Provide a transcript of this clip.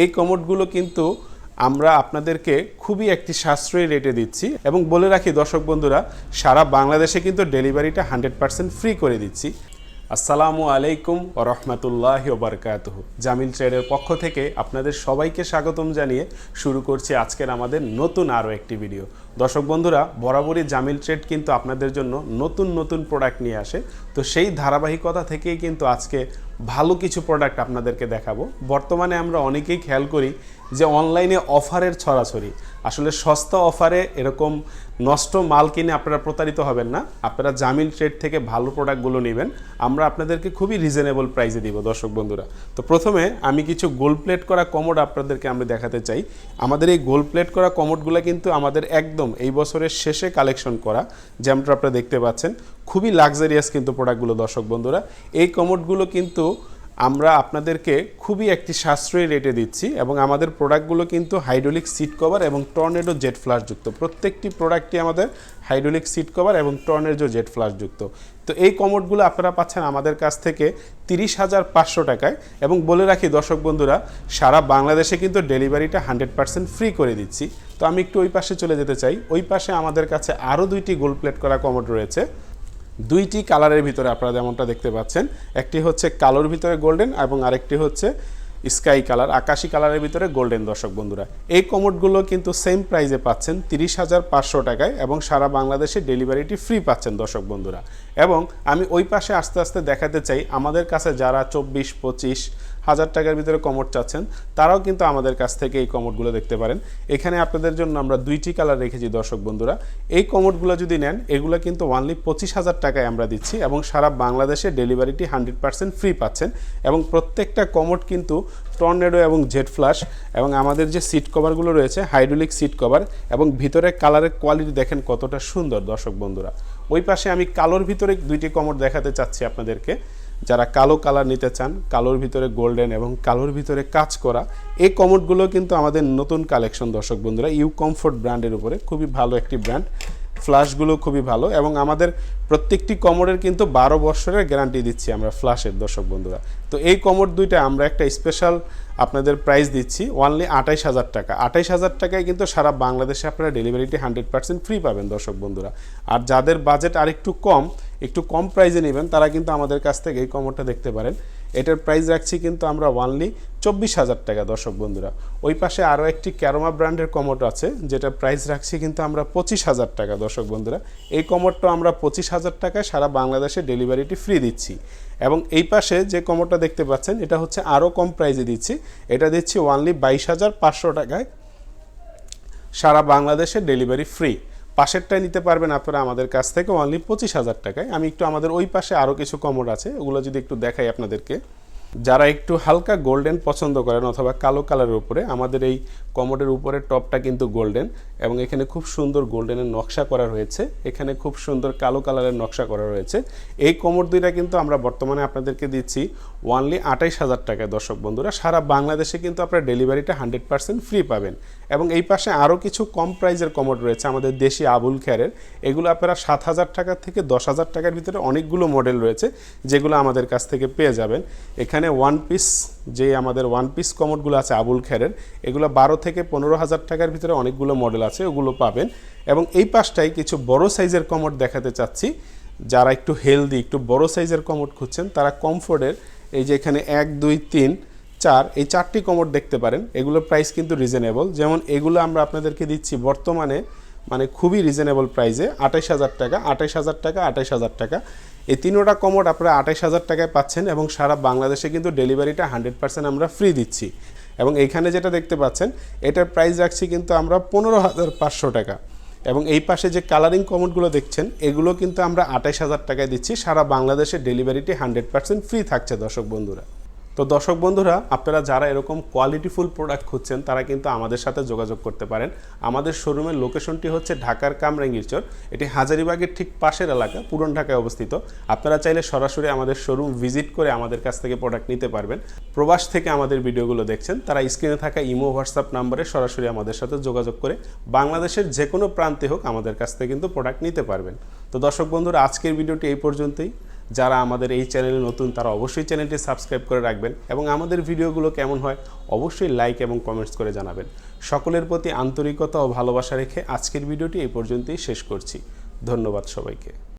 এই কমোডগুলো কিন্তু আমরা আপনাদেরকে খুবই একটি সাশ্রয়ী রেটে দিচ্ছি এবং বলে রাখি দর্শক বন্ধুরা, সারা বাংলাদেশে কিন্তু ডেলিভারিটা হান্ড্রেড পার্সেন্ট ফ্রি করে দিচ্ছি। আসসালামু আলাইকুম ও রহমতুল্লাহ ওবরকাত জামিল ট্রেডের পক্ষ থেকে আপনাদের সবাইকে স্বাগতম জানিয়ে শুরু করছি আজকের আমাদের নতুন আরও একটি ভিডিও। দর্শক বন্ধুরা, বরাবরই জামিল ট্রেড কিন্তু আপনাদের জন্য নতুন নতুন প্রোডাক্ট নিয়ে আসে। তো সেই ধারাবাহিকতা থেকেই কিন্তু আজকে ভালো কিছু প্রোডাক্ট আপনাদেরকে দেখাবো। বর্তমানে আমরা অনেকেই খেয়াল করি যে অনলাইনে অফারের ছড়াছড়ি। আসলে সস্তা অফারে এরকম নষ্ট মাল কিনে আপনারা প্রতারিত হবেন না। আপনারা জামিল ট্রেড থেকে ভালো প্রোডাক্টগুলো নেবেন। আমরা আপনাদেরকে খুবই রিজনেবল প্রাইসে দিব, দর্শক বন্ধুরা। তো প্রথমে আমি কিছু গোল্ড প্লেট করা কমোড আপনাদেরকে আমি দেখাতে চাই। আমাদের এই গোল্ড প্লেট করা কমোডগুলো কিন্তু আমাদের একদম এই বছরের শেষে কালেকশন করা, যেমনটা আপনারা দেখতে পাচ্ছেন, খুবই লাক্সারিয়াস কিন্তু প্রোডাক্টগুলো দর্শক বন্ধুরা। এই কমোডগুলো কিন্তু আমরা আপনাদেরকে খুবই একটি সাশ্রয়ী রেটে দিচ্ছি এবং আমাদের প্রোডাক্টগুলো কিন্তু হাইড্রোলিক সিট কভার এবং টর্নেডো জেট ফ্লাশ যুক্ত। প্রত্যেকটি প্রোডাক্টই আমাদের হাইড্রোলিক সিট কভার এবং টর্নেডো জেট ফ্লাশ যুক্ত। তো এই কমোডগুলো আপনারা পাচ্ছেন আমাদের কাছ থেকে তিরিশ হাজার পাঁচশো টাকায় এবং বলে রাখি দর্শক বন্ধুরা, সারা বাংলাদেশে কিন্তু ডেলিভারিটা হান্ড্রেড পার্সেন্ট ফ্রি করে দিচ্ছি। তো আমি একটু ওই পাশে চলে যেতে চাই। ওই পাশে আমাদের কাছে আরও দুইটি গোল্ড প্লেট করা কমোড রয়েছে। দুইটি কালারের ভিতরে আপনারা যেমনটা দেখতে পাচ্ছেন, একটি হচ্ছে কালোর ভিতরে গোল্ডেন এবং আরেকটি হচ্ছে স্কাই কালার, আকাশি কালারের ভিতরে গোল্ডেন দর্শক বন্ধুরা। এই কমোডগুলো কিন্তু সেম প্রাইজে পাচ্ছেন তিরিশ হাজার পাঁচশো টাকায় এবং সারা বাংলাদেশে ডেলিভারিটি ফ্রি পাচ্ছেন দর্শক বন্ধুরা। এবং আমি ওই পাশে আস্তে আস্তে দেখাতে চাই, আমাদের কাছে যারা চব্বিশ, পঁচিশ হাজার টাকার ভিতরে কমোড চাচ্ছেন, তারাও কিন্তু আমাদের কাছ থেকে এই কমোডগুলো দেখতে পারেন। এখানে আপনাদের জন্য আমরা দুইটি কালার রেখেছি, দর্শক বন্ধুরা। এই কমোডগুলো যদি নেন, এগুলো কিন্তু ওয়ানলি পঁচিশ হাজার টাকায় আমরা দিচ্ছি এবং সারা বাংলাদেশে ডেলিভারিটি হান্ড্রেড পার্সেন্ট ফ্রি পাচ্ছেন এবং প্রত্যেকটা কমোড কিন্তু টর্নেডো এবং জেট ফ্লাশ এবং আমাদের যে সিট কভারগুলো রয়েছে, হাইড্রোলিক সিট কভার এবং ভিতরে কালারের কোয়ালিটি দেখেন কতটা সুন্দর, দর্শক বন্ধুরা। ওই পাশে আমি কালোর ভিতরে দুইটি কমোড দেখাতে চাচ্ছি আপনাদেরকে। যারা কালো কালার নিতে চান, কালোর ভিতরে গোল্ডেন এবং কালোর ভিতরে কাজ করা, এই কমোডগুলো কিন্তু আমাদের নতুন কালেকশন দর্শক বন্ধুরা, ইউ কমফোর্ট ব্র্যান্ডের উপরে, খুবই ভালো একটি ব্র্যান্ড। ফ্লাশগুলো খুবই ভালো এবং আমাদের প্রত্যেকটি কমোডের কিন্তু বারো বছরের গ্যারান্টি দিচ্ছি আমরা ফ্লাশের, দর্শক বন্ধুরা। তো এই কমোড দুইটা আমরা একটা স্পেশাল আপনাদের প্রাইস দিচ্ছি ওনলি আঠাইশ হাজার টাকা। আঠাইশ হাজার টাকায় কিন্তু সারা বাংলাদেশে আপনারা ডেলিভারিটি হান্ড্রেড পার্সেন্ট ফ্রি পাবেন, দর্শক বন্ধুরা। আর যাদের বাজেট আর একটু কম একটু কম প্রাইসে নেবেন, তারা কিন্তু আমাদের কাছ থেকে এই কমোডটা দেখতে পারেন। এটার প্রাইস রাখছি কিন্তু আমরা ওয়ানলি চব্বিশ হাজার টাকা, দর্শক বন্ধুরা। ওই পাশে আরও একটি ক্যারোমা ব্র্যান্ডের কমোড আছে যেটা প্রাইস রাখছি কিন্তু আমরা পঁচিশ হাজার টাকা, দর্শক বন্ধুরা। এই কমোডটা আমরা পঁচিশ হাজার টাকায় সারা বাংলাদেশে ডেলিভারিটি ফ্রি দিচ্ছি। এবং এই পাশে যে কমোডটা দেখতে পাচ্ছেন, এটা হচ্ছে আরও কম প্রাইসে দিচ্ছি। এটা দিচ্ছি ওয়ানলি বাইশ হাজার পাঁচশো টাকায়। সারা বাংলাদেশে ডেলিভারি ফ্রি পাশেরটাই নিতে পারবেন আপনারা আমাদের কাছ থেকে অনলি পঁচিশ হাজার টাকায়। আমি একটু আমাদের ওই পাশে আরও কিছু কমোড আছে, ওগুলো যদি একটু দেখাই আপনাদেরকে। যারা একটু হালকা গোল্ডেন পছন্দ করেন অথবা কালো কালারের উপরে, আমাদের এই কমোডের উপরে টপটা কিন্তু গোল্ডেন এবং এখানে খুব সুন্দর গোল্ডেনের নকশা করা রয়েছে। এখানে খুব সুন্দর কালো কালারের নকশা করা রয়েছে। এই কমোড দুইটা কিন্তু আমরা বর্তমানে আপনাদেরকে দিচ্ছি ওয়ানলি আঠাইশ হাজার টাকায়। দর্শক বন্ধুরা, সারা বাংলাদেশে কিন্তু আপনার ডেলিভারিটা হান্ড্রেড পার্সেন্ট ফ্রি পাবেন। এবং এই পাশে আরও কিছু কম প্রাইজের কমোড রয়েছে, আমাদের দেশি আবুল খেয়ারের এগুলো আপনারা সাত হাজার টাকা থেকে দশ হাজার টাকার ভিতরে অনেকগুলো মডেল রয়েছে, যেগুলো আমাদের কাছ থেকে পেয়ে যাবেন। এখানে ওয়ান পিস যে আমাদের ওয়ান পিস কমোডগুলো আছে আবুল খেরের, এগুলো বারো থেকে পনেরো হাজার টাকার ভিতরে অনেকগুলো মডেল আছে, ওগুলো পাবেন। এবং এই পাশটায় কিছু বড় সাইজের কমোড দেখাতে চাচ্ছি। যারা একটু হেলদি একটু বড় সাইজের কমোড খুঁজছেন, তারা কমফোর্টের, এই যে এখানে এক, দুই, তিন চার, এই চারটি কমোড দেখতে পারেন। এগুলোর প্রাইস কিন্তু রিজনেবল যেমন এগুলো আমরা আপনাদেরকে দিচ্ছি বর্তমানে মানে খুবই রিজনেবল প্রাইসে আঠাইশ হাজার টাকা, আঠাইশ হাজার টাকা, আঠাইশ হাজার টাকা। এই তিনোটা কমোড আপনারা আঠাইশ হাজার টাকায় পাচ্ছেন এবং সারা বাংলাদেশে কিন্তু ডেলিভারিটা হান্ড্রেড পার্সেন্ট আমরা ফ্রি দিচ্ছি। এবং এইখানে যেটা দেখতে পাচ্ছেন, এটার প্রাইস রাখছি কিন্তু আমরা পনেরো হাজার পাঁচশো টাকা। এবং এই পাশে যে কালারিং কমেন্টগুলো দেখছেন, এগুলো কিন্তু আমরা আঠাইশ হাজার টাকায় দিচ্ছি। সারা বাংলাদেশে ডেলিভারিটি হান্ড্রেড পার্সেন্ট ফ্রি থাকছে দর্শক বন্ধুরা। তো দর্শক বন্ধুরা, আপনারা যারা এরকম কোয়ালিটিফুল প্রোডাক্ট খুঁজছেন, তারা কিন্তু আমাদের সাথে যোগাযোগ করতে পারেন। আমাদের শোরুমের লোকেশনটি হচ্ছে ঢাকার কামরাঙ্গীরচর এটি হাজারিবাগের ঠিক পাশের এলাকা, পুরন ঢাকায় অবস্থিত। আপনারা চাইলে সরাসরি আমাদের শোরুম ভিজিট করে আমাদের কাছ থেকে প্রোডাক্ট নিতে পারবেন। প্রবাস থেকে আমাদের ভিডিওগুলো দেখছেন, তারা স্ক্রিনে থাকা ইমো হোয়াটসঅ্যাপ নাম্বারে সরাসরি আমাদের সাথে যোগাযোগ করে বাংলাদেশের যে কোনো প্রান্তে হোক আমাদের কাছ থেকে কিন্তু প্রোডাক্ট নিতে পারবেন। তো দর্শক বন্ধুরা, আজকের ভিডিওটি এই পর্যন্তই। যারা আমাদের এই চ্যানেলে নতুন, তারা অবশ্যই চ্যানেলটি সাবস্ক্রাইব করে রাখবেন এবং আমাদের ভিডিওগুলো কেমন হয় অবশ্যই লাইক এবং কমেন্টস করে জানাবেন। সকলের প্রতি আন্তরিকতা ও ভালোবাসা রেখে আজকের ভিডিওটি এই পর্যন্তই শেষ করছি। ধন্যবাদ সবাইকে।